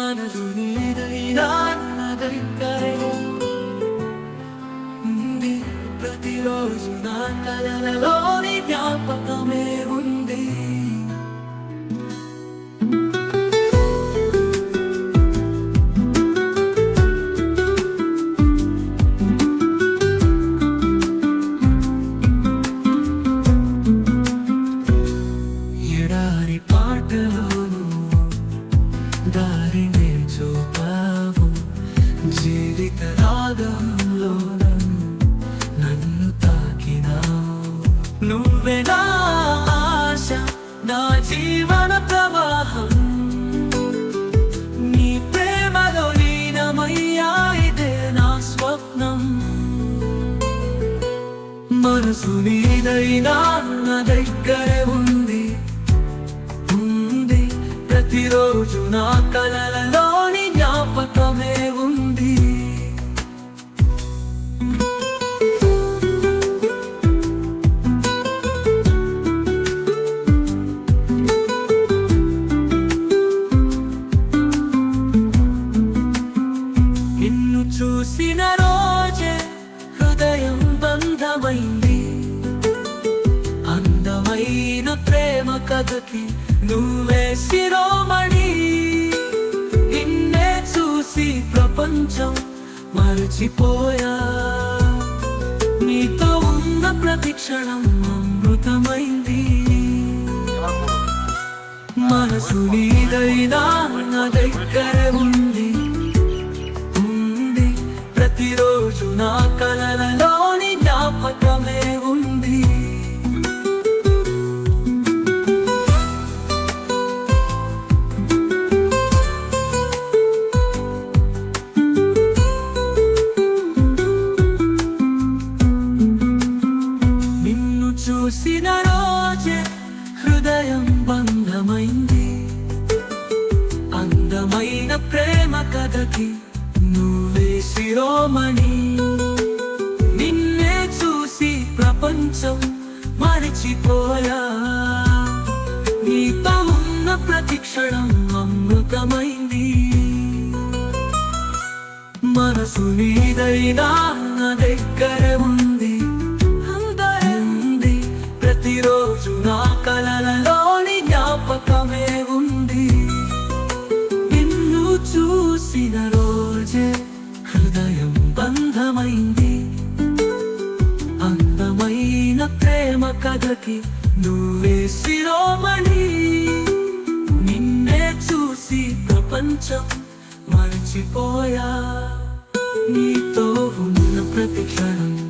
మనసు నీదైనా నా ప్రతిరోజు నా కలలలోని జ్ఞాపకమే ఉంది జీవిత రాగంలో నన్ను తాకినావు. నువ్వే నా ఆశ నా జీవన ప్రవాహం. నీ ప్రేమలో లీనమయ్యా ఇదే నా స్వప్నం. మనసు నీదైనా నా దగ్గరే ఉంది. ఉంది. ప్రతిరోజు నా కలలలో ప్రేమ నువ్వే శిరోమణి నిన్నే చూసి ప్రపంచం మరచిపోయా నీతో ఉన్న ప్రతి క్షణం అమృతమైంది మనసు నీదైనా నా దగ్గర ఉన్న బంధమైంది. అందమైన ప్రేమ కథకి నువ్వే శిరోమణి. నిన్నే చూసి ప్రపంచం మరచిపోయా. నీతో ఉన్న ప్రతి క్షణం అమృతమైంది. మనసు నీదైనా కళ్ళకి నువ్వే శిరోమణి. నిన్నే చూసి ప్రపంచం మర్చిపోయా. నీతో ఉన్న ప్రతి క్షణం